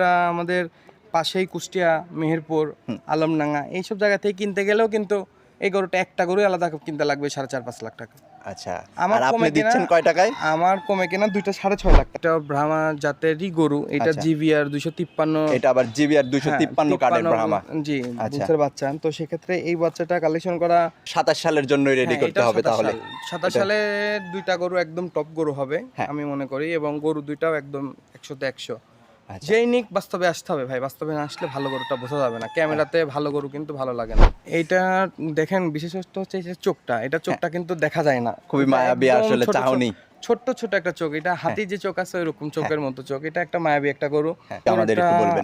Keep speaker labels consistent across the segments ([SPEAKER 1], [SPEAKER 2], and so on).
[SPEAKER 1] গরুটা আমাদের পাশেই কুষ্টিয়া মেহেরপুর আলমডাঙ্গা এইসব জায়গা থেকে কিনতে গেলেও কিন্তু এই গরুটা একটা গরু আলাদা কিনতে লাগবে সাড়ে চার পাঁচ লাখ টাকা
[SPEAKER 2] আচ্ছা
[SPEAKER 1] আমার কমে
[SPEAKER 2] দিচ্ছেন কয় টাকায়
[SPEAKER 1] আমার কমে কেনা দুইটা সাড়ে ছয় লাখ এটা ব্রাহ্মা জাতেরই গরু এটা
[SPEAKER 2] আচ্ছা।
[SPEAKER 1] দুইশো তিপ্পান্ন
[SPEAKER 2] এটা আবার জিবিআর দুইশো
[SPEAKER 1] হ্যাঁ,
[SPEAKER 2] তিপ্পান্ন কার্ডের ব্রাহ্মা
[SPEAKER 1] জি
[SPEAKER 2] আচ্ছা।
[SPEAKER 1] বাচ্চা তো সেক্ষেত্রে এই বাচ্চাটা কালেকশন করা
[SPEAKER 2] সাতাশ সালের জন্য রেডি
[SPEAKER 1] হ্যাঁ,
[SPEAKER 2] করতে হবে তাহলে
[SPEAKER 1] সাল। 27
[SPEAKER 2] এটা-
[SPEAKER 1] সালে দুইটা গরু একদম টপ গরু হবে
[SPEAKER 2] হ্যাঁ।
[SPEAKER 1] আমি মনে করি এবং গরু দুইটাও একদম একশোতে একশো। যেই নিক বাস্তবে আসতে হবে ভাই বাস্তবে না আসলে ভালো গরুটা বোঝা যাবে না। ক্যামেরাতে ভালো গরু কিন্তু ভালো লাগে না। এইটা দেখেন বিশেষত্ব হচ্ছে এই যে চোখটা এটা চোখটা কিন্তু দেখা যায় না।
[SPEAKER 2] হ্যাঁ। খুবই মায়াবী আসলে চাহনি।
[SPEAKER 1] ছোট্ট ছোট একটা চোখ। এটা হাতি যে চোখ আছে ওইরকম চোখের মতো চোখ। এটা একটা মায়াবী একটা গরু।
[SPEAKER 2] হ্যাঁ।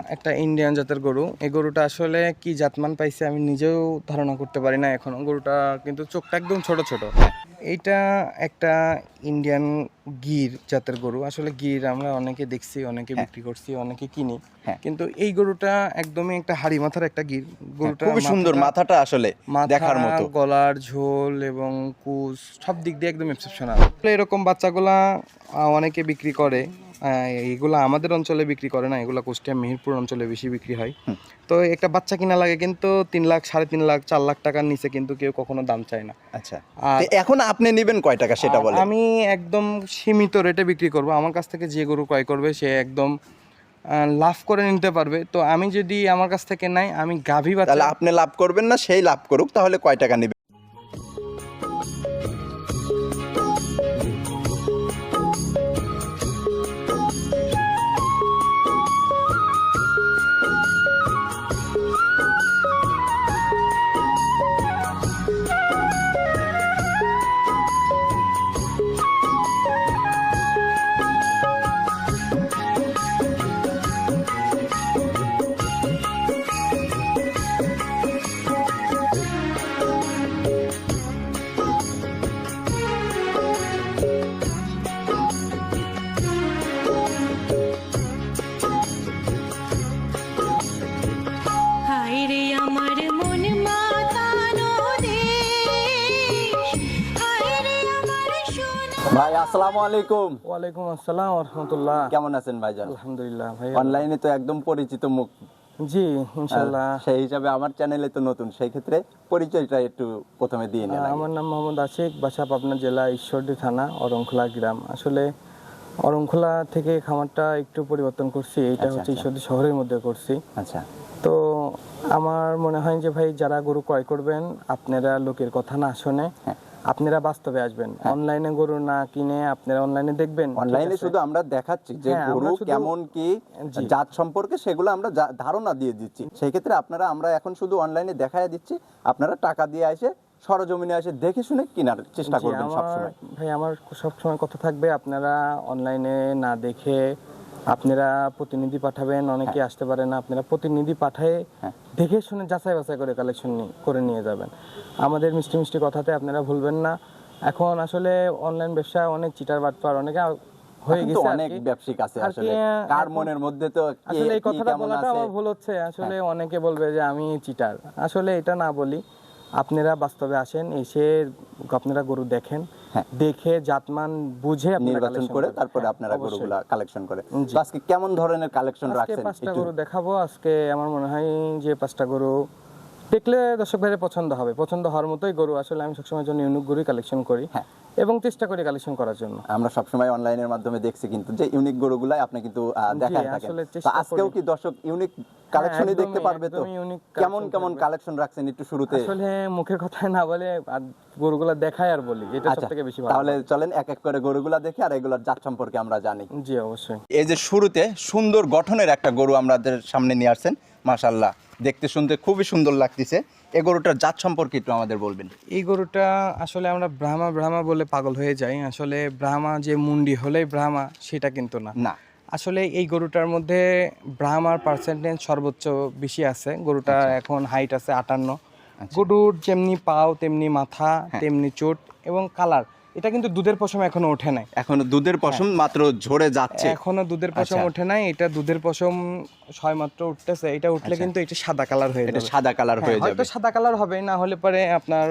[SPEAKER 2] একটা
[SPEAKER 1] ইন্ডিয়ান জাতের গরু। এই গরুটা আসলে কি জাতমান পাইছে আমি নিজেও ধারণা করতে পারি না এখনও। গরুটা কিন্তু চোখটা একদম ছোট ছোট। এইটা একটা ইন্ডিয়ান গির জাতের গরু। আসলে গির আমরা অনেকে দেখছি অনেকে বিক্রি করছি অনেকে কিনি।
[SPEAKER 2] হ্যাঁ।
[SPEAKER 1] কিন্তু এই গরুটা একদমই একটা হাড়ি মাথার একটা গির। গরুটা
[SPEAKER 2] খুব সুন্দর।
[SPEAKER 1] মাথাটা-
[SPEAKER 2] আসলে দেখার মতো।
[SPEAKER 1] গলার ঝোল এবং কুচ সব দিক দিয়ে একদম এক্সেপশনাল এরকম বাচ্চাগুলা অনেকে বিক্রি করে। এগুলা আমাদের অঞ্চলে বিক্রি করে না এগুলো কুষ্টিয়া মেহেরপুর অঞ্চলে বেশি বিক্রি হয়। তো একটা বাচ্চা কিনা লাগে কিন্তু তিন লাখ সাড়ে তিন লাখ চার লাখ টাকার নিচে কিন্তু কেউ কখনো দাম চায় না।
[SPEAKER 2] আচ্ছা। এখন আপনি নেবেন কয় টাকা সেটা বলে
[SPEAKER 1] আমি একদম সীমিত রেটে বিক্রি করব। আমার কাছ থেকে যে গরু ক্রয় করবে সে একদম লাভ করে নিতে পারবে। তো আমি যদি আমার কাছ থেকে নাই আমি গাভী
[SPEAKER 2] তাহলে
[SPEAKER 1] বাচ্চা
[SPEAKER 2] আপনি লাভ করবেন না সেই লাভ করুক তাহলে কয় টাকা নেবেন? আসসালামু আলাইকুম।
[SPEAKER 1] ওয়ালাইকুম আসসালাম রহমতুল্লাহ।
[SPEAKER 2] কেমন আছেন ভাইজান?
[SPEAKER 1] আলহামদুলিল্লাহ ভাই
[SPEAKER 2] অনলাইনে তো একদম পরিচিত মুখ।
[SPEAKER 1] জি ইনশাল্লাহ
[SPEAKER 2] সেই হিসাবে আমার চ্যানেলে তো নতুন সেই ক্ষেত্রে পরিচয়টা একটু প্রথমে দিয়ে নেন
[SPEAKER 1] আমার নাম মোহাম্মদ আশিক বাসা পাবনা জেলা ঈশ্বরদী থানা অরংখোলা গ্রাম। আসলে অরংখোলা থেকে খামারটা একটু পরিবর্তন করছি এটা
[SPEAKER 2] আচ্ছা,
[SPEAKER 1] হচ্ছে
[SPEAKER 2] আচ্ছা।
[SPEAKER 1] ঈশ্বরদী শহরের মধ্যে করছি।
[SPEAKER 2] আচ্ছা।
[SPEAKER 1] তো আমার মনে হয় যে ভাই যারা গরু ক্রয় করবেন আপনারা লোকের কথা না শুনে
[SPEAKER 2] হ্যাঁ।
[SPEAKER 1] আপনারা বাস্তবে আসবেন। অনলাইনে গরু না কিনে আপনারা অনলাইনে দেখবেন।
[SPEAKER 2] অনলাইনে শুধু আমরা দেখাচ্ছি যে
[SPEAKER 1] হ্যাঁ,
[SPEAKER 2] গরু কেমন কি জাত সম্পর্কে সেগুলো আমরা ধারণা দিয়ে দিচ্ছি। সেই ক্ষেত্রে আপনারা আমরা এখন শুধু অনলাইনে দেখায় দিচ্ছি। আপনারা টাকা দিয়ে এসে সরজমিনে এসে দেখে শুনে কেনার চেষ্টা করবেন সবসময়।
[SPEAKER 1] ভাই আমার সবসময় কথা থাকবে আপনারা অনলাইনে না দেখে আপনারা প্রতিনিধি পাঠাবেন অনেকে আসতে পারে না আপনারা প্রতিনিধি পাঠায়
[SPEAKER 2] হ্যাঁ।
[SPEAKER 1] দেখে শুনে যাচাই বাছাই করে কালেকশন করে নিয়ে যাবেন। আমাদের মিষ্টি মিষ্টি কথাতে আপনারা ভুলবেন না। এখন আসলে অনলাইন ব্যবসা অনেক চিটার বাটপার অনেকে হয়ে গেছে
[SPEAKER 2] অনেক ব্যবসায়িক আছে আসলে। কার মনের মধ্যে তো
[SPEAKER 1] আসলে এই কথাটা বলাটা আমার ভুল হচ্ছে। আসলে
[SPEAKER 2] হ্যাঁ।
[SPEAKER 1] অনেকে বলবে যে আমি চিটার আসলে এটা না বলি। আপনারা বাস্তবে আসেন এসে আপনারা গরু দেখেন।
[SPEAKER 2] হ্যাঁ।
[SPEAKER 1] দেখে জাতমান বুঝে আপনারা
[SPEAKER 2] নির্বাচন করে তারপরে
[SPEAKER 1] হ্যাঁ,
[SPEAKER 2] আপনারা গরুগুলা কালেকশন করে আজকে কেমন ধরনের কালেকশন রাখছেন?
[SPEAKER 1] পাঁচটা গরু দেখাবো। আজকে আমার মনে হয় যে পাঁচটা গরু দেখলে দর্শক ভাইয়ের পছন্দ হবে। পছন্দ হওয়ার মতোই গরু। আসলে আমি সবসময় জন্য ইউনিক গরুই কালেকশন করি।
[SPEAKER 2] হ্যাঁ।
[SPEAKER 1] এবং চেষ্টা করি কালেকশন করার জন্য।
[SPEAKER 2] আমরা সবসময় অনলাইনের মাধ্যমে দেখছি কিন্তু যে ইউনিক গরুগুলাই আপনি কিন্তু দেখায় থাকেন। তো আজকেও কি দর্শক ইউনিক কালেকশনই দেখতে পারবে তো? কেমন কেমন কালেকশন রাখছেন একটু শুরুতে?
[SPEAKER 1] আসলে মুখের কথায় না বলে আর গরুগুলা দেখায় আর বলি এটা
[SPEAKER 2] আচ্ছা
[SPEAKER 1] বেশি ভালো
[SPEAKER 2] তাহলে চলেন এক এক করে গরুগুলা দেখি আর এগুলোর জাত সম্পর্কে আমরা জানি।
[SPEAKER 1] জি অবশ্যই।
[SPEAKER 2] এই যে শুরুতে সুন্দর গঠনের একটা গরু আমাদের সামনে নিয়ে আসছেন মাশাল্লাহ দেখতে শুনতে খুবই সুন্দর লাগতেছে। এই গরুটার জাত সম্পর্কে একটু আমাদের বলবেন।
[SPEAKER 1] এই গরুটা আসলে আমরা ব্রাহ্মা ব্রাহ্মা বলে পাগল হয়ে যাই। আসলে ব্রাহ্মা যে মুন্ডি হলেই ব্রাহ্মা সেটা কিন্তু না।
[SPEAKER 2] না।
[SPEAKER 1] আসলে এই গরুটার মধ্যে ব্রাহ্মার পার্সেন্টেজ সর্বোচ্চ বেশি আছে। গরুটা এখন হাইট আছে আটান্ন। গরুর যেমনি পাও তেমনি মাথা তেমনি চোট এবং কালার এটা কিন্তু দুধের পশম এখনও ওঠে নাই।
[SPEAKER 2] এখনও দুধের পশম মাত্র ঝরে যাচ্ছে।
[SPEAKER 1] এখনও দুধের পশম
[SPEAKER 2] আচ্ছা।
[SPEAKER 1] ওঠে নাই এটা দুধের পশম ছয় মাত্র উঠতেছে এটা উঠলে কিন্তু এটা সাদা কালার হয়ে যাবে।
[SPEAKER 2] সাদা কালার হয়ে
[SPEAKER 1] হ্যাঁ,
[SPEAKER 2] যাবে।
[SPEAKER 1] হয়তো সাদা কালার হবে না হলে পরে আপনার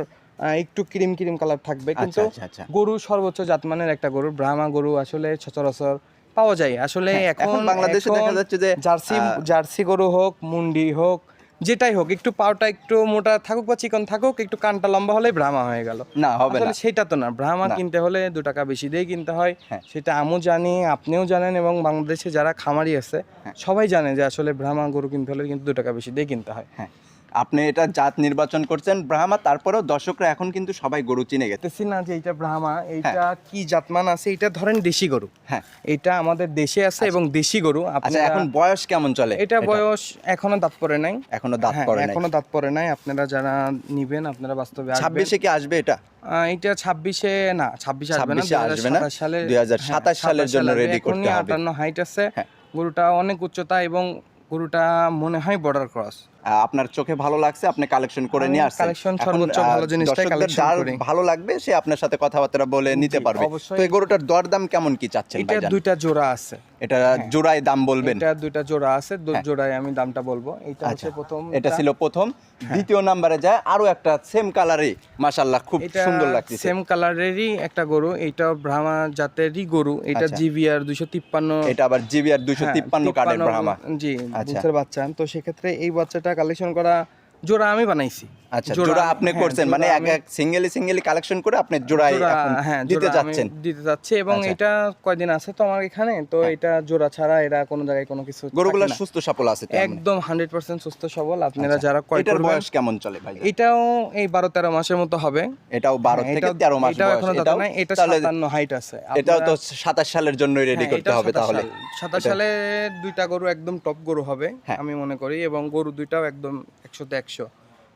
[SPEAKER 1] একটু ক্রিম ক্রিম কালার থাকবে। কিন্তু
[SPEAKER 2] আচ্ছা, আচ্ছা।
[SPEAKER 1] গরু সর্বোচ্চ জাতমানের একটা গরু ব্রাহ্মা গরু আসলে সচরাচর পাওয়া যায়। আসলে
[SPEAKER 2] হ্যাঁ,
[SPEAKER 1] এখন
[SPEAKER 2] বাংলাদেশে দেখা যাচ্ছে যে,
[SPEAKER 1] জার্সি জার্সি গরু হোক মুন্ডি হোক যেটাই হোক একটু পাওটা একটু মোটা থাকুক বা চিকন থাকুক একটু কানটা লম্বা হলে ভ্রামা হয়ে গেল।
[SPEAKER 2] না হবে না।
[SPEAKER 1] সেটা তো না
[SPEAKER 2] ভ্রামা
[SPEAKER 1] কিনতে হলে দু টাকা বেশি দিয়ে কিনতে হয়।
[SPEAKER 2] হ্যাঁ।
[SPEAKER 1] সেটা আমিও জানি আপনিও জানেন এবং বাংলাদেশে যারা খামারি আছে
[SPEAKER 2] হ্যাঁ।
[SPEAKER 1] সবাই জানে যে আসলে ভ্রামা গরু কিনতে হলে কিন্তু দু টাকা বেশি দিয়ে কিনতে হয়।
[SPEAKER 2] হ্যাঁ। আপনি এটা জাত নির্বাচন করছেন ব্রাহ্মা তারপরেও দর্শকরা এখন কিন্তু সবাই গরু চিনে গেছে।
[SPEAKER 1] না যে এইটা ব্রাহ্মা এইটা কি জাতমান আছে? এটা ধরেন দেশি গরু।
[SPEAKER 2] হ্যাঁ।
[SPEAKER 1] এটা আমাদের দেশে আছে এবং দেশি গরু।
[SPEAKER 2] আচ্ছা এখন বয়স কেমন চলে
[SPEAKER 1] এটা বয়স এখনও দাঁত পড়ে নাই।
[SPEAKER 2] এখনও দাঁত
[SPEAKER 1] হ্যাঁ,
[SPEAKER 2] পড়ে নাই।
[SPEAKER 1] এখনও দাঁত পড়ে নাই। আপনারা যারা নিবেন আপনারা বাস্তবে
[SPEAKER 2] ছাব্বিশে কি আসবে এটা?
[SPEAKER 1] এটা ছাব্বিশে না ছাব্বিশে আসবে না
[SPEAKER 2] 26 আসবে না,
[SPEAKER 1] 2027 সালে
[SPEAKER 2] 2027 সালের জন্য ready করতে হবে।
[SPEAKER 1] হাইট আছে।
[SPEAKER 2] হ্যাঁ।
[SPEAKER 1] গরুটা অনেক উচ্চতা এবং গরুটা মনে হয় বর্ডার ক্রস
[SPEAKER 2] আপনার চোখে ভালো লাগছে আপনি কালেকশন করে নিয়ে আসছেন। এখন,
[SPEAKER 1] সর্বোচ্চ ভালো জিনিসটাই
[SPEAKER 2] যার
[SPEAKER 1] করি।
[SPEAKER 2] ভালো লাগবে সে আপনার সাথে কথাবার্তা বলে নিতে পারবে। তো এই গরুটার দরদাম কেমন কি চাচ্ছেন
[SPEAKER 1] এটা দুইটা জোড়া আছে।
[SPEAKER 2] এটা জোড়ায় দাম বলবেন?
[SPEAKER 1] এটা দুইটা জোড়া আছে দু জোড়ায় আমি দামটা বলব। এটা
[SPEAKER 2] আচ্ছা।
[SPEAKER 1] হচ্ছে প্রথম
[SPEAKER 2] এটা ছিল প্রথম। দ্বিতীয় নাম্বারে যায় আরও একটা সেম কালারে মাশাল্লাহ খুব সুন্দর লাগছে
[SPEAKER 1] সেম কালারেরই একটা গরু এটা ব্রাহ্মা জাতেরই গরু। এটা
[SPEAKER 2] আচ্ছা।
[SPEAKER 1] জিভিআর দুইশো তিপ্পান্ন
[SPEAKER 2] এটা আবার জিবিআর দুইশো
[SPEAKER 1] হ্যাঁ,
[SPEAKER 2] তিপ্পান্ন কার্ডের ব্রাহ্মা।
[SPEAKER 1] জি।
[SPEAKER 2] আচ্ছা।
[SPEAKER 1] বাচ্চা তো সেক্ষেত্রে এই বাচ্চাটা কালেকশন করা জোড়া আমি বানাইছি।
[SPEAKER 2] আচ্ছা জোড়া আপনি
[SPEAKER 1] হ্যাঁ,
[SPEAKER 2] করছেন মানে এক এক সিঙ্গেলি সিঙ্গেলি কালেকশন করে আপনি
[SPEAKER 1] জোড়া, হ্যাঁ,
[SPEAKER 2] দিতে যাচ্ছেন
[SPEAKER 1] দিতে যাচ্ছি এবং
[SPEAKER 2] আচ্ছা।
[SPEAKER 1] এটা কয়দিন আছে তো আমার এখানে? তো এটা জোড়া ছাড়া এরা কোনো জায়গায় কোনো কিছু
[SPEAKER 2] গরুগুলো সুস্থ আছে মানে।
[SPEAKER 1] একদম হান্ড্রেড পার্সেন্ট সুস্থ সবল। আপনারা
[SPEAKER 2] আচ্ছা।
[SPEAKER 1] যারা ক্রয়
[SPEAKER 2] এটার বয়স কেমন চলে ভাই?
[SPEAKER 1] এটাও এই বারো তেরো মাসের মতো হবে।
[SPEAKER 2] এটাও বারো
[SPEAKER 1] হ্যাঁ,
[SPEAKER 2] থেকে
[SPEAKER 1] এটাও-
[SPEAKER 2] তেরো মাস বয়স। এটাও
[SPEAKER 1] এটা
[SPEAKER 2] তাহলে
[SPEAKER 1] সাতান্ন হাইট আছে।
[SPEAKER 2] এটাও তো
[SPEAKER 1] আপনারা-
[SPEAKER 2] সাতাশ সালের জন্য রেডি
[SPEAKER 1] হ্যাঁ,
[SPEAKER 2] করতে হবে
[SPEAKER 1] 27
[SPEAKER 2] তাহলে।
[SPEAKER 1] সাল। 27 সালে দুইটা গরু একদম টপ গরু হবে
[SPEAKER 2] হ্যাঁ।
[SPEAKER 1] আমি মনে করি। এবং গরু দুইটাও একদম একশোতে একশো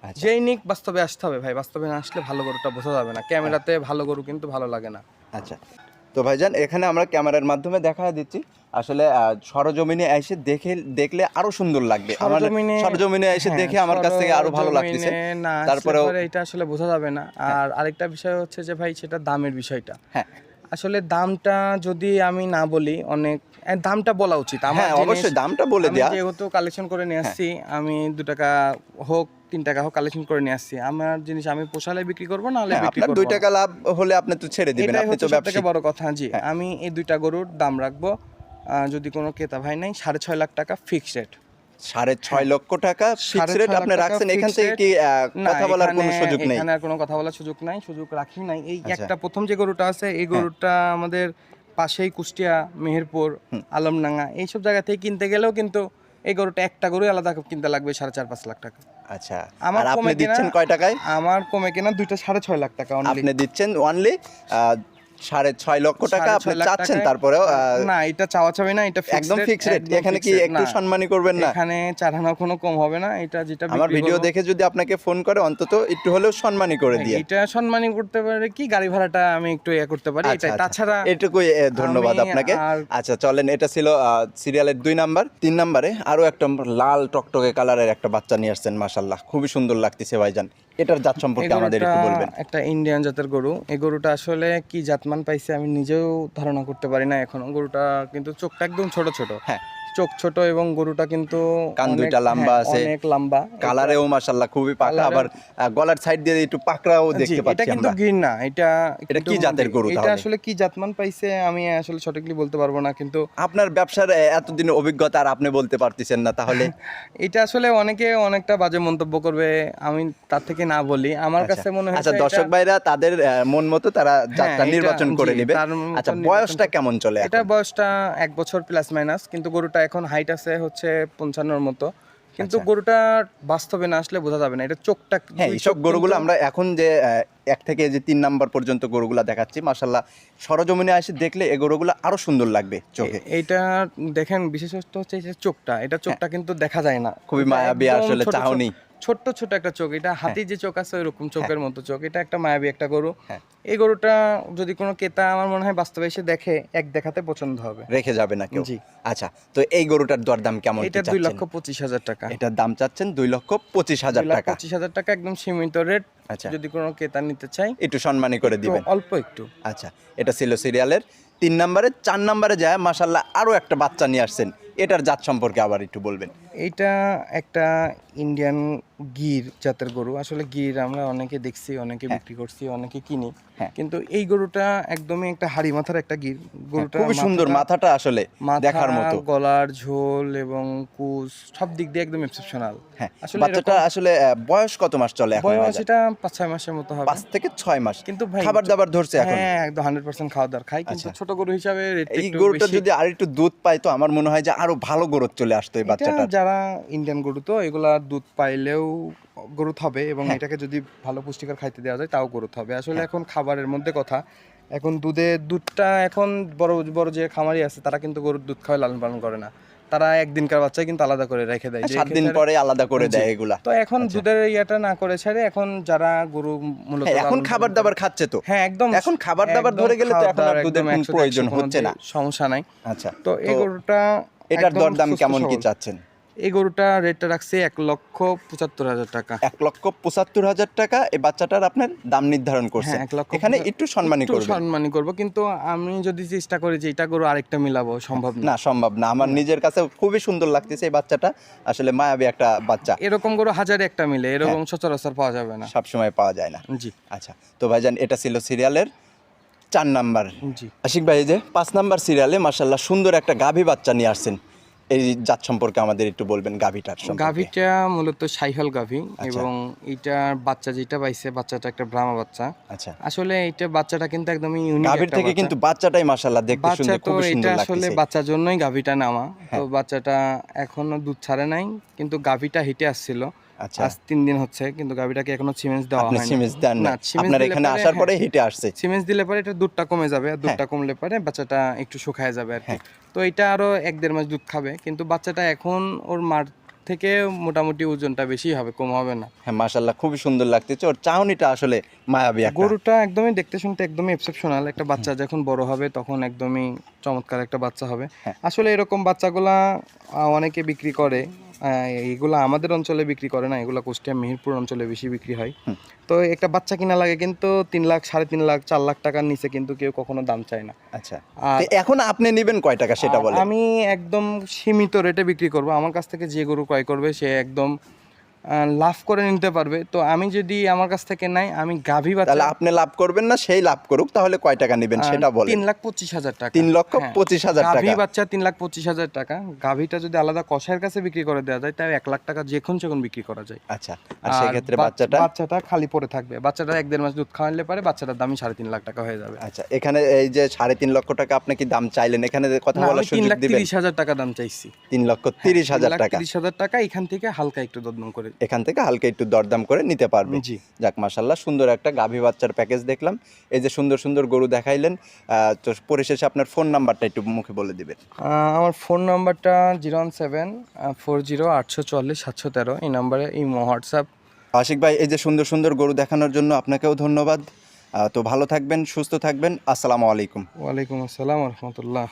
[SPEAKER 2] আচ্ছা।
[SPEAKER 1] যেই নিক বাস্তবে আসতে হবে ভাই বাস্তবে না আসলে ভালো গরুটা বোঝা যাবে না। ক্যামেরাতে ভালো গরু কিন্তু ভালো লাগে না।
[SPEAKER 2] আচ্ছা। তো ভাইজান এখানে আমরা ক্যামেরার মাধ্যমে দেখা দিচ্ছি। আসলে সরজমিনে এসে দেখে দেখলে আরও সুন্দর লাগবে। আমার
[SPEAKER 1] সরজমিনে-
[SPEAKER 2] এসে
[SPEAKER 1] হ্যাঁ,
[SPEAKER 2] দেখে আমার কাছ থেকে আরও ভালো লাগতেছে।
[SPEAKER 1] না আসলে
[SPEAKER 2] তারপরেও
[SPEAKER 1] পরে এটা আসলে বোঝা যাবে না। আর আরেকটা বিষয় হচ্ছে যে ভাই সেটা দামের বিষয়টা।
[SPEAKER 2] হ্যাঁ।
[SPEAKER 1] আসলে দামটা যদি আমি না বলি অনেক দামটা বলা উচিত। আমার
[SPEAKER 2] হ্যাঁ অবশ্যই দামটা বলে দেয়া।
[SPEAKER 1] যেহেতু কালেকশন করে নিয়ে আসছি আমি দু টাকা হোক তিন টাকা হোক কালেকশন করে নিয়ে আসছি। আমার জিনিস আমি পোষালে বিক্রি করব না হলে
[SPEAKER 2] হ্যাঁ,
[SPEAKER 1] বিক্রি
[SPEAKER 2] আপনার
[SPEAKER 1] করব
[SPEAKER 2] দুই টাকা লাভ হলে আপনি তো ছেড়ে দিবেন আপনি তো
[SPEAKER 1] থেকে বড় কথা। জি
[SPEAKER 2] হ্যাঁ।
[SPEAKER 1] আমি এই দুইটা গরুর দাম রাখব যদি কোনো ক্রেতা ভাই নাই সাড়ে ছয় লাখ টাকা ফিক্সড রেট
[SPEAKER 2] সাড়ে ছয় লক্ষ টাকা ফিক্স
[SPEAKER 1] সাড়ে
[SPEAKER 2] রেট আপনি রাখছেন এখান থেকে কি কথা বলার কোনো সুযোগ নেই?
[SPEAKER 1] এখানে আর কোনো কথা বলার সুযোগ নাই সুযোগ রাখি নাই। এই
[SPEAKER 2] আচ্ছা।
[SPEAKER 1] একটা প্রথম যে গরুটা আছে এই গরুটা আমাদের পাশেই কুষ্টিয়া মেহেরপুর আলমডাঙ্গা এইসব জায়গা থেকে কিনতে গেলেও কিন্তু এই গরুটা একটা গরু আলাদা কিনতে লাগবে সাড়ে চার পাঁচ লাখ টাকা।
[SPEAKER 2] আচ্ছা
[SPEAKER 1] আমার
[SPEAKER 2] আপনি
[SPEAKER 1] কমে কেনা-
[SPEAKER 2] দিচ্ছেন কয় টাকায়?
[SPEAKER 1] আমার কমে কেনা দুইটা সাড়ে ছয় লাখ টাকা।
[SPEAKER 2] আপনি দিচ্ছেন অনলি সাড়ে ছয় লক্ষ টাকা আপনি চাচ্ছেন তারপরেও
[SPEAKER 1] না এটা চাওয়া চাবি না এটা
[SPEAKER 2] একদম ফিক্স রেট এখানে কি একটু। সম্মানী করবেন না?
[SPEAKER 1] এখানে কোনো কম হবে না এটা যেটা
[SPEAKER 2] আমার ভিডিও দেখে যদি আপনাকে ফোন করে অন্তত একটু হলেও সম্মানী করে দিয়ে।
[SPEAKER 1] এটা সম্মানী করতে পারে কি গাড়ি ভাড়াটা আমি একটু ইয়ে করতে পারি
[SPEAKER 2] আচ্ছা,
[SPEAKER 1] এটাই।
[SPEAKER 2] আচ্ছা।
[SPEAKER 1] তাছাড়া
[SPEAKER 2] এটুকুই ধন্যবাদ আপনাকে। আচ্ছা চলেন এটা ছিল সিরিয়ালের দুই নাম্বার। তিন নাম্বারে আরও একটা লাল টকটকে কালারের একটা বাচ্চা নিয়ে আসছেন মাশাল্লাহ খুবই সুন্দর লাগতেছে ভাইজান। এটার জাত সম্পর্কে আমাদের একটু বলবেন।
[SPEAKER 1] একটা ইন্ডিয়ান জাতের গরু। এই গরুটা আসলে কি জাতমান পাইছে আমি নিজেও ধারণা করতে পারি না এখনও গরুটা কিন্তু চোখটা একদম ছোট ছোট।
[SPEAKER 2] হ্যাঁ।
[SPEAKER 1] চোখ ছোট এবং গরুটা কিন্তু
[SPEAKER 2] কান দুইটা লম্বা
[SPEAKER 1] হ্যাঁ,
[SPEAKER 2] আছে।
[SPEAKER 1] অনেক লম্বা।
[SPEAKER 2] কালারেও মাশাল্লাহ খুবই পাকা। আবার গলার সাইড দিয়ে একটু পাকড়াও দেখতে
[SPEAKER 1] এটা কিন্তু গ্রিন না এটা
[SPEAKER 2] এটা কি জাতের গরু
[SPEAKER 1] এটা আসলে কি জাতমান পাইছে আমি আসলে সঠিকলি বলতে পারব না কিন্তু
[SPEAKER 2] আপনার ব্যবসার এতদিন অভিজ্ঞতা আর আপনি বলতে পারতেছেন না তাহলে?
[SPEAKER 1] এটা আসলে অনেকে অনেকটা বাজে মন্তব্য করবে আমি তার থেকে না বলি। আমার
[SPEAKER 2] আচ্ছা।
[SPEAKER 1] কাছে মনে হয়
[SPEAKER 2] আচ্ছা দর্শক ভাইরা তাদের মন মতো তারা যাত্রা নির্বাচন করে নেবে। আচ্ছা বয়সটা কেমন চলে
[SPEAKER 1] এটা বয়সটা এক বছর প্লাস মাইনাস কিন্তু গরুটা এখন হাইট আছে হচ্ছে পঞ্চান্নর মতো। কিন্তু
[SPEAKER 2] আচ্ছা।
[SPEAKER 1] গরুটা বাস্তবে না আসলে বোঝা যাবে না। এটা চোখটা
[SPEAKER 2] হ্যাঁ এইসব গরুগুলো আমরা এখন যে এক থেকে যে তিন নাম্বার পর্যন্ত গরুগুলো দেখাচ্ছি মাসাল্লাহ সরজমিনে এসে দেখলে এই গরুগুলো আরও সুন্দর লাগবে চোখে।
[SPEAKER 1] এইটা দেখেন বিশেষত্ব হচ্ছে এই যে চোখটা এটা চোখটা কিন্তু দেখা যায় না।
[SPEAKER 2] খুবই মায়াবী আসলে চাহনি।
[SPEAKER 1] ছোট্ট ছোট একটা চোখ। এটা হাতি যে চোখ আছে ওইরকম চোখের মতো চোখ। এটা একটা মায়াবী একটা গরু।
[SPEAKER 2] হ্যাঁ।
[SPEAKER 1] এই গরুটা যদি কোনো ক্রেতা আমার মনে হয় বাস্তবে এসে দেখে এক দেখাতে পছন্দ হবে।
[SPEAKER 2] রেখে যাবে না কেউ।
[SPEAKER 1] জি।
[SPEAKER 2] আচ্ছা তো এই গরুটার দরদাম কেমন
[SPEAKER 1] এটা দুই লক্ষ পঁচিশ হাজার টাকা।
[SPEAKER 2] এটার দাম চাচ্ছেন দুই লক্ষ পঁচিশ হাজার টাকা।
[SPEAKER 1] পঁচিশ হাজার টাকা একদম সীমিত রেট।
[SPEAKER 2] আচ্ছা।
[SPEAKER 1] যদি কোনো ক্রেতা নিতে চাই
[SPEAKER 2] একটু সম্মানী করে দিবেন।
[SPEAKER 1] অল্প একটু।
[SPEAKER 2] আচ্ছা এটা ছিল সিরিয়ালের তিন নম্বরে চার নম্বরে যায় মাসাল্লাহ আরও একটা বাচ্চা নিয়ে আসছেন। এটার জাত সম্পর্কে আবার একটু বলবেন।
[SPEAKER 1] এইটা একটা ইন্ডিয়ান গির জাতের গরু। আসলে গির আমরা অনেকে দেখছি অনেকে বিক্রি করছি অনেকে কিনি।
[SPEAKER 2] হ্যাঁ।
[SPEAKER 1] কিন্তু এই গরুটা একদমই একটা হাড়ি মাথার একটা গির। গরুটা
[SPEAKER 2] খুবই সুন্দর।
[SPEAKER 1] মাথাটা-
[SPEAKER 2] আসলে দেখার মতো।
[SPEAKER 1] গলার ঝোল এবং কুচ সব দিক দিয়ে একদম এক্সেপশনাল
[SPEAKER 2] হ্যাঁ বাচ্চাটা আসলে বয়স কত মাস চলে এখন
[SPEAKER 1] বয়স এটা পাঁচ ছয় মাসের মতো হবে।
[SPEAKER 2] পাঁচ থেকে ছয় মাস।
[SPEAKER 1] কিন্তু ভাই
[SPEAKER 2] খাবার দাবার ধরছে এখন?
[SPEAKER 1] হ্যাঁ একদম হান্ড্রেড পার্সেন্ট খাওয়া দাওয়ার খাই কিন্তু
[SPEAKER 2] আচ্ছা।
[SPEAKER 1] ছোট গরু হিসাবে
[SPEAKER 2] এই গরুটা যদি আর একটু দুধ পায় তো আমার মনে হয় যে আরও ভালো গ্রোথ চলে আসতো এই বাচ্চাটা
[SPEAKER 1] যারা ইন্ডিয়ান গরু তো এগুলা দুধ পাইলেও গরুত হবে এবং
[SPEAKER 2] হ্যাঁ।
[SPEAKER 1] এটাকে যদি ভালো পুষ্টিকর খাইতে দেওয়া যায় তাও গরুত হবে আসলে এখন খাবারের মধ্যে কথা এখন দুধে দুধটা এখন বড় বড় যে খামারি আছে তারা কিন্তু গরুর দুধ খাওয়াই লালন পালন করে না। তারা একদিনকার বাচ্চা কিন্তু আলাদা করে রেখে দেয়
[SPEAKER 2] সাত দিন পরে আলাদা করে দেয় এগুলা।
[SPEAKER 1] তো এখন দুধের ইয়েটা না করে ছাড়ে এখন যারা গরু মূলত
[SPEAKER 2] হ্যাঁ, এখন খাবার দাবার খাচ্ছে তো।
[SPEAKER 1] হ্যাঁ একদম
[SPEAKER 2] এখন খাবার দাবার ধরে গেলে তো এখন আর দুধের
[SPEAKER 1] একদম
[SPEAKER 2] কোনো
[SPEAKER 1] 100
[SPEAKER 2] প্রয়োজন হচ্ছে না।
[SPEAKER 1] সমস্যা নাই।
[SPEAKER 2] আচ্ছা
[SPEAKER 1] তো এই গরুটা
[SPEAKER 2] এটার দরদাম কেমন কি চাচ্ছেন?
[SPEAKER 1] এই গরুটা রেটটা রাখছে এক লক্ষ পঁচাত্তর হাজার টাকা।
[SPEAKER 2] এক লক্ষ পঁচাত্তর হাজার টাকা এই বাচ্চাটার আপনার দাম নির্ধারণ করছে।
[SPEAKER 1] হ্যাঁ, এক লক্ষ
[SPEAKER 2] এখানে একটু সম্মানী করবেন।
[SPEAKER 1] সম্মানী করব কিন্তু আমি যদি চেষ্টা করি যে এটা গরু আরেকটা মিলাবো সম্ভব না।
[SPEAKER 2] না সম্ভব না। আমার নিজের কাছে খুবই সুন্দর লাগতেছে এই বাচ্চাটা। আসলে মায়াবী একটা বাচ্চা।
[SPEAKER 1] এরকম গরু হাজারে একটা মিলে এরকম
[SPEAKER 2] হ্যাঁ।
[SPEAKER 1] সচরাচর পাওয়া যাবে না।
[SPEAKER 2] সবসময় পাওয়া যায় না।
[SPEAKER 1] জি।
[SPEAKER 2] আচ্ছা তো ভাইজান এটা ছিল সিরিয়ালের চার নাম্বার। আশিক ভাই যে পাঁচ নাম্বার সিরিয়ালে মার্শাল্লাহ সুন্দর একটা গাভী বাচ্চা নিয়ে আসছেন। এই জাত সম্পর্কে আমাদের একটু বলবেন গাভীটার
[SPEAKER 1] গাভীটা মূলত সাইহল গাভী এবং এইটার বাচ্চা যেটা পাইছে বাচ্চাটা একটা ব্রাহ্মা বাচ্চা।
[SPEAKER 2] আচ্ছা।
[SPEAKER 1] আসলে এটা বাচ্চাটা কিন্তু একদমই ইউনিক
[SPEAKER 2] গাভীর থেকে কিন্তু বাচ্চাটাই মার্শাল্লাহ দেখতে সুন্দর
[SPEAKER 1] তো
[SPEAKER 2] খুবই
[SPEAKER 1] এটা আসলে
[SPEAKER 2] হ্যাঁ।
[SPEAKER 1] বাচ্চার জন্যই গাভীটা নামা। তো বাচ্চাটা এখনও দুধ ছাড়ে নাই কিন্তু গাভীটা হিটে আসছিল।
[SPEAKER 2] আচ্ছা।
[SPEAKER 1] আজ তিন দিন হচ্ছে কিন্তু গাভীটাকে এখনও সিমেন্স দেওয়া
[SPEAKER 2] আপনি
[SPEAKER 1] হয়নি।
[SPEAKER 2] সিমেন্স দেন না আপনার এখানে আসার
[SPEAKER 1] হ্যাঁ,
[SPEAKER 2] পরে হিটে আসছে।
[SPEAKER 1] সিমেন্স দিলে পরে এটা দুধটা কমে যাবে আর দুধটা
[SPEAKER 2] হ্যাঁ।
[SPEAKER 1] কমলে পরে বাচ্চাটা একটু শুকায় যাবে আর কি। তো এটা আরও এক দেড় মাস দুধ খাবে কিন্তু বাচ্চাটা এখন ওর মার থেকে মোটামুটি ওজনটা বেশি হবে কম হবে না।
[SPEAKER 2] হ্যাঁ মাশাল্লাহ খুবই সুন্দর লাগতেছে। ওর চাউনিটা আসলে মায়াবী একটা।
[SPEAKER 1] গরুটা একদমই দেখতে শুনতে একদমই এক্সেপশনাল একটা বাচ্চা যখন বড় হবে তখন একদমই চমৎকার একটা বাচ্চা হবে।
[SPEAKER 2] হ্যাঁ।
[SPEAKER 1] আসলে এরকম বাচ্চাগুলা অনেকে বিক্রি করে এগুলা আমাদের অঞ্চলে বিক্রি করে না এগুলো কুষ্টিয়া মেহেরপুর অঞ্চলে বেশি বিক্রি হয়। তো একটা বাচ্চা কিনা লাগে কিন্তু তিন লাখ সাড়ে তিন লাখ চার লাখ টাকার নিচে কিন্তু কেউ কখনো দাম চায় না।
[SPEAKER 2] আচ্ছা। এখন আপনি নেবেন কয় টাকা সেটা বলে
[SPEAKER 1] আমি একদম সীমিত রেটে বিক্রি করব। আমার কাছ থেকে যে গরু ক্রয় করবে সে একদম লাভ করে নিতে পারবে। তো আমি যদি আমার কাছ থেকে নাই আমি গাভী
[SPEAKER 2] তাহলে আপনি লাভ করবেন না সেই লাভ করুক তাহলে কয় টাকা নেবেন সেটা বলেন।
[SPEAKER 1] তিন লাখ পঁচিশ হাজার টাকা।
[SPEAKER 2] তিন লক্ষ
[SPEAKER 1] হ্যাঁ।
[SPEAKER 2] পঁচিশ হাজার
[SPEAKER 1] গাভী
[SPEAKER 2] টাকা।
[SPEAKER 1] বাচ্চা তিন লাখ পঁচিশ হাজার টাকা। গাভীটা যদি আলাদা কষায়ের কাছে বিক্রি করে দেওয়া যায় তাই এক লাখ টাকা যেখন সেখন বিক্রি করা যায়।
[SPEAKER 2] আচ্ছা আর সেক্ষেত্রে
[SPEAKER 1] বাচ-
[SPEAKER 2] বাচ্চাটা?
[SPEAKER 1] বাচ্চাটা খালি পড়ে থাকবে। বাচ্চাটা এক দেড় মাস দুধ খাওয়ালে পারে বাচ্চাটার দামই সাড়ে তিন লাখ টাকা হয়ে যাবে।
[SPEAKER 2] আচ্ছা এখানে এই যে সাড়ে তিন লক্ষ টাকা আপনি কি দাম চাইলেন? এখানে কথা বলার সুযোগ দিবেন।
[SPEAKER 1] তিরিশ হাজার টাকা দাম চাইছি।
[SPEAKER 2] তিন লক্ষ তিরিশ
[SPEAKER 1] তিন
[SPEAKER 2] হাজার টাকা।
[SPEAKER 1] তিরিশ হাজার টাকা এখান থেকে হালকা একটু দরদাম করে
[SPEAKER 2] এখান থেকে হালকা একটু দরদাম করে নিতে পারবে।
[SPEAKER 1] জি।
[SPEAKER 2] যাক মাসাল্লাহ সুন্দর একটা গাভী বাচ্চার প্যাকেজ দেখলাম। এই যে সুন্দর সুন্দর গরু দেখাইলেন তো পরিশেষে আপনার ফোন নাম্বারটা একটু মুখে বলে দিবেন।
[SPEAKER 1] আমার ফোন নাম্বারটা zero one seven four zero আটশো চল্লিশ সাতশো তেরো এই নাম্বারে এই হোয়াটসঅ্যাপ।
[SPEAKER 2] আশিক ভাই এই যে সুন্দর সুন্দর গরু দেখানোর জন্য আপনাকেও ধন্যবাদ। তো ভালো থাকবেন সুস্থ থাকবেন। আসসালামু আলাইকুম।
[SPEAKER 1] ওয়ালাইকুম আসসালাম রহমতুল্লাহ।